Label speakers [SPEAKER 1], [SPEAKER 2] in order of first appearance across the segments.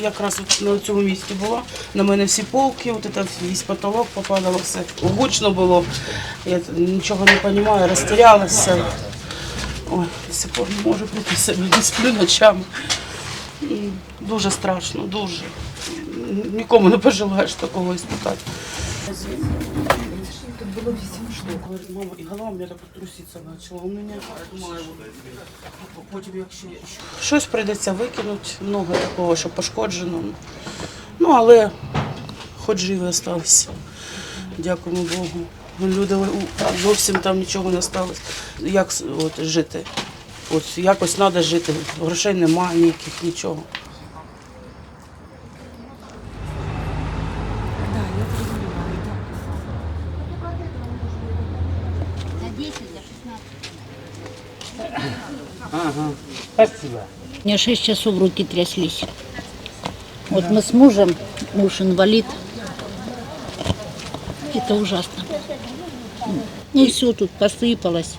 [SPEAKER 1] Якраз от на цьому місці була. На мене всі полки, от це весь потолок попадало, все гучно було. Я нічого не розумію, розтірялася. Ой, до сих пор не можу прийти себе, не сплю ночами. Дуже страшно, дуже. Нікому не пожелаєш такого іспитати. Тут было 8 штук. Мама, и голова у меня так труситься начала. У думала, потім якщо щось прийдеться викинути, много такого, що пошкоджено. Ну, але хоч живі залишилися. Дякуємо Богу. Люди зовсім там нічого не сталося. Як от, жити? От якось треба жити. Грошей немає ніяких, нічого.
[SPEAKER 2] У меня 6 часов руки тряслись. Вот мы с мужем, муж инвалид. Это ужасно. И все тут посыпалось.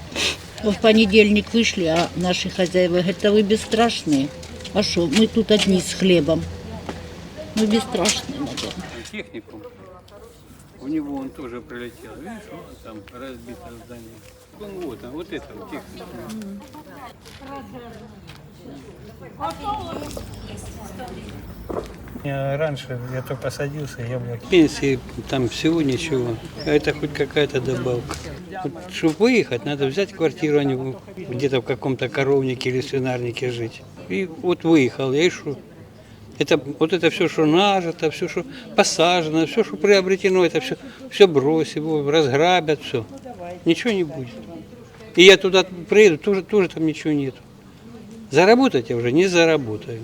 [SPEAKER 2] В понедельник вышли, а наши хозяева говорят, а вы бесстрашные. А что, мы тут одни с хлебом. Мы бесстрашные, наверное.
[SPEAKER 3] техникум. У него он тоже прилетел. Видишь, там разбито здание. Ну, вот, а вот это вот.
[SPEAKER 4] Я Раньше я только садился, яблоки.
[SPEAKER 3] Пенсии там всего ничего. А это хоть какая-то добавка. Вот, чтобы выехать, надо взять квартиру, а не где-то в каком-то коровнике или свинарнике жить. И вот выехал, я и что? Это, вот это все, что нажито, все, что посажено, все, что приобретено, это все, все вот, разграбят, все. Ничего не будет. И я туда приеду, тоже, тоже там ничего нету. Заработать я уже не заработаю.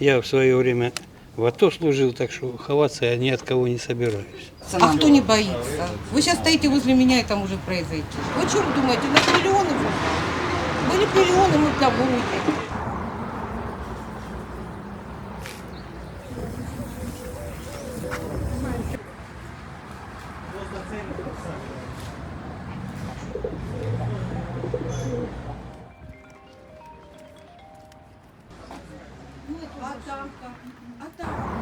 [SPEAKER 3] Я в свое время в АТО служил, так что ховаться я ни от кого не собираюсь.
[SPEAKER 5] А кто не боится? Вы сейчас стоите возле меня, и там уже произойти. Вы что вы думаете, у нас миллионы? Были миллионы, мы для А там? А там